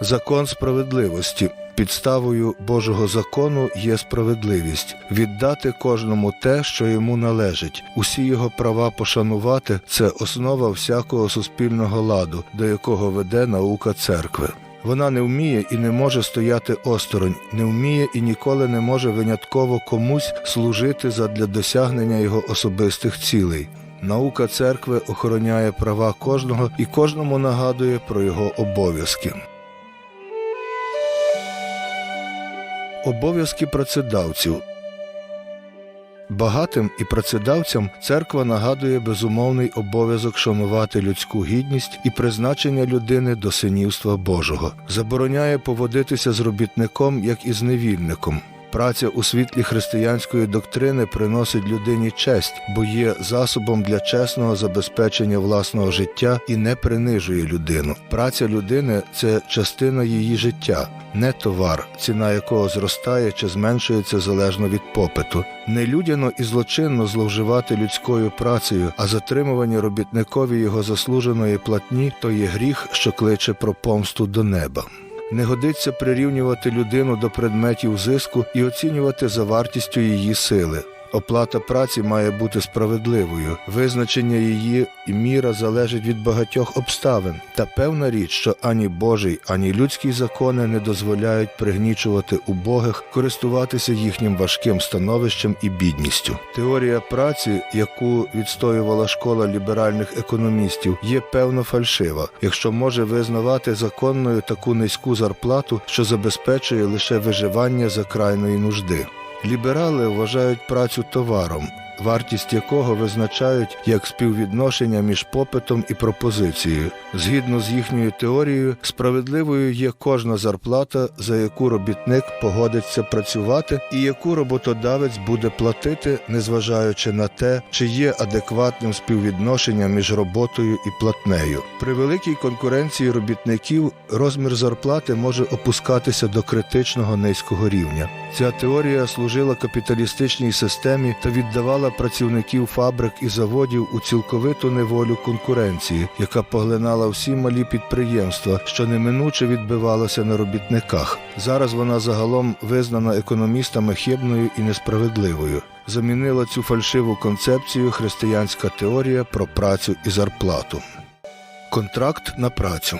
Закон справедливості. Підставою Божого закону є справедливість віддати кожному те, що йому належить. Усі його права пошанувати це основа всякого суспільного ладу, до якого веде наука церкви. Вона не вміє і не може стояти осторонь, не вміє і ніколи не може винятково комусь служити задля досягнення його особистих цілей. Наука церкви охороняє права кожного і кожному нагадує про його обов'язки. Обов'язки працедавців Багатим і працедавцям церква нагадує безумовний обов'язок шанувати людську гідність і призначення людини до синівства Божого, забороняє поводитися з робітником як і з невільником. Праця у світлі християнської доктрини приносить людині честь, бо є засобом для чесного забезпечення власного життя і не принижує людину. Праця людини це частина її життя, не товар, ціна якого зростає чи зменшується залежно від попиту. Нелюдяно і злочинно зловживати людською працею, а затримування робітникові його заслуженої платні то є гріх, що кличе про помсту до неба. Не годиться прирівнювати людину до предметів зиску і оцінювати за вартістю її сили. Оплата праці має бути справедливою, визначення її і міра залежить від багатьох обставин, та певна річ, що ані Божий, ані людські закони не дозволяють пригнічувати убогих, користуватися їхнім важким становищем і бідністю. Теорія праці, яку відстоювала школа ліберальних економістів, є певно фальшива, якщо може визнавати законною таку низьку зарплату, що забезпечує лише виживання за крайної нужди. Ліберали вважають працю товаром, вартість якого визначають як співвідношення між попитом і пропозицією. Згідно з їхньою теорією, справедливою є кожна зарплата, за яку робітник погодиться працювати, і яку роботодавець буде платити, незважаючи на те, чи є адекватним співвідношенням між роботою і платнею. При великій конкуренції робітників розмір зарплати може опускатися до критичного низького рівня. Ця теорія служила капіталістичній системі та віддавала працівників фабрик і заводів у цілковиту неволю конкуренції, яка поглинала всі малі підприємства, що неминуче відбивалося на робітниках. Зараз вона загалом визнана економістами хибною і несправедливою. Замінила цю фальшиву концепцію християнська теорія про працю і зарплату. Контракт на працю.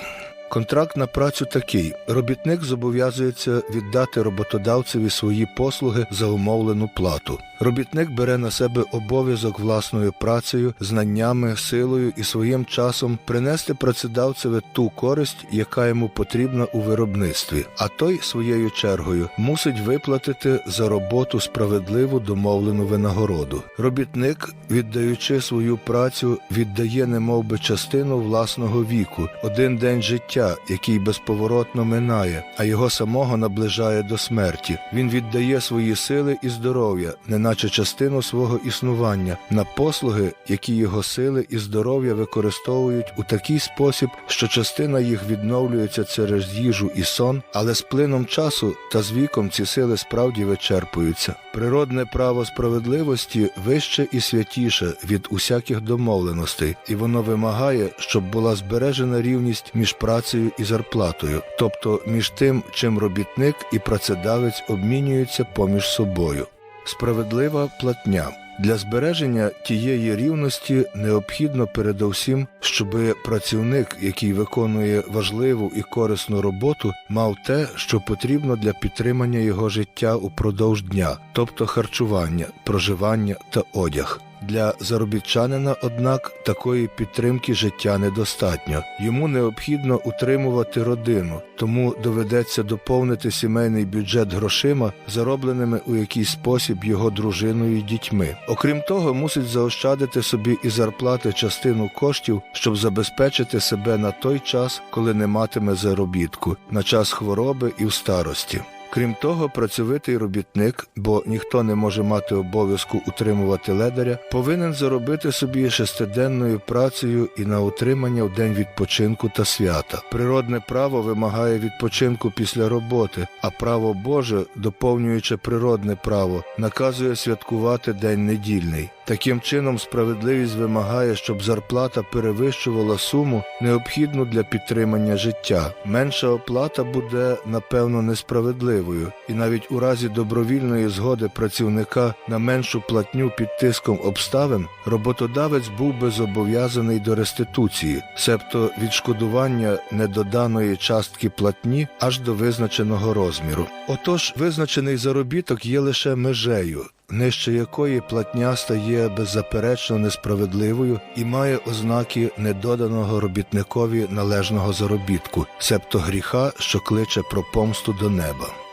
Контракт на працю такий: робітник зобов'язується віддати роботодавцеві свої послуги за умовлену плату. Робітник бере на себе обов'язок власною працею, знаннями, силою і своїм часом принести працедавцеві ту користь, яка йому потрібна у виробництві, а той своєю чергою мусить виплатити за роботу справедливу домовлену винагороду. Робітник, віддаючи свою працю, віддає немовби частину власного віку, один день життя, який безповоротно минає, а його самого наближає до смерті. Він віддає свої сили і здоров'я, неначе частину свого існування, на послуги, які його сили і здоров'я використовують у такий спосіб, що частина їх відновлюється через їжу і сон, але з плином часу та з віком ці сили справді вичерпуються. Природне право справедливості вище і святіше від усяких домовленостей, і воно вимагає, щоб була збережена рівність між працею і зарплатою, тобто між тим, чим робітник і працедавець обмінюються поміж собою. Справедлива платня. Для збереження тієї рівності необхідно передовсім, щоб працівник, який виконує важливу і корисну роботу, мав те, що потрібно для підтримання його життя упродовж дня, тобто харчування, проживання та одяг. Для заробітчанина, однак, такої підтримки життя недостатньо. Йому необхідно утримувати родину, тому доведеться доповнити сімейний бюджет грошима, заробленими у якийсь спосіб його дружиною і дітьми. Окрім того, мусить заощадити собі і зарплати частину коштів, щоб забезпечити себе на той час, коли не матиме заробітку, на час хвороби і в старості. Крім того, працьовитий робітник, бо ніхто не може мати обов'язку утримувати ледаря, повинен заробити собі шестиденною працею і на утримання в день відпочинку та свята. Природне право вимагає відпочинку після роботи, а право Боже, доповнюючи природне право, наказує святкувати день недільний. Таким чином, справедливість вимагає, щоб зарплата перевищувала суму, необхідну для підтримання життя. Менша оплата буде, напевно, несправедливою, і навіть у разі добровільної згоди працівника на меншу платню під тиском обставин, роботодавець був би зобов'язаний до реституції, себто відшкодування недоданої частки платні аж до визначеного розміру. Отож, визначений заробіток є лише межею, нижче якої платня стає беззаперечно несправедливою і має ознаки недоданого робітникові належного заробітку, себто гріха, що кличе про помсту до неба.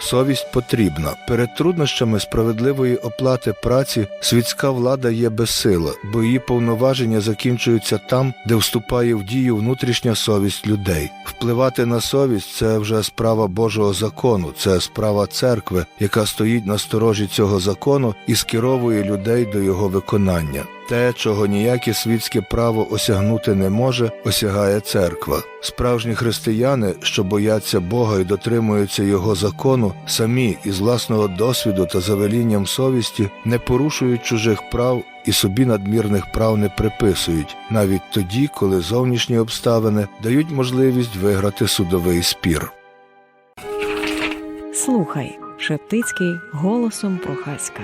Совість потрібна. Перед труднощами справедливої оплати праці світська влада є безсила, бо її повноваження закінчуються там, де вступає в дію внутрішня совість людей. Впливати на совість це вже справа Божого закону, це справа церкви, яка стоїть на сторожі цього закону і скеровує людей до його виконання. Те, чого ніяке світське право осягнути не може, осягає церква. Справжні християни, що бояться Бога і дотримуються Його закону, самі із власного досвіду та завелінням совісті не порушують чужих прав і собі надмірних прав не приписують, навіть тоді, коли зовнішні обставини дають можливість виграти судовий спір. Слухай, Шептицький голосом Прохаська.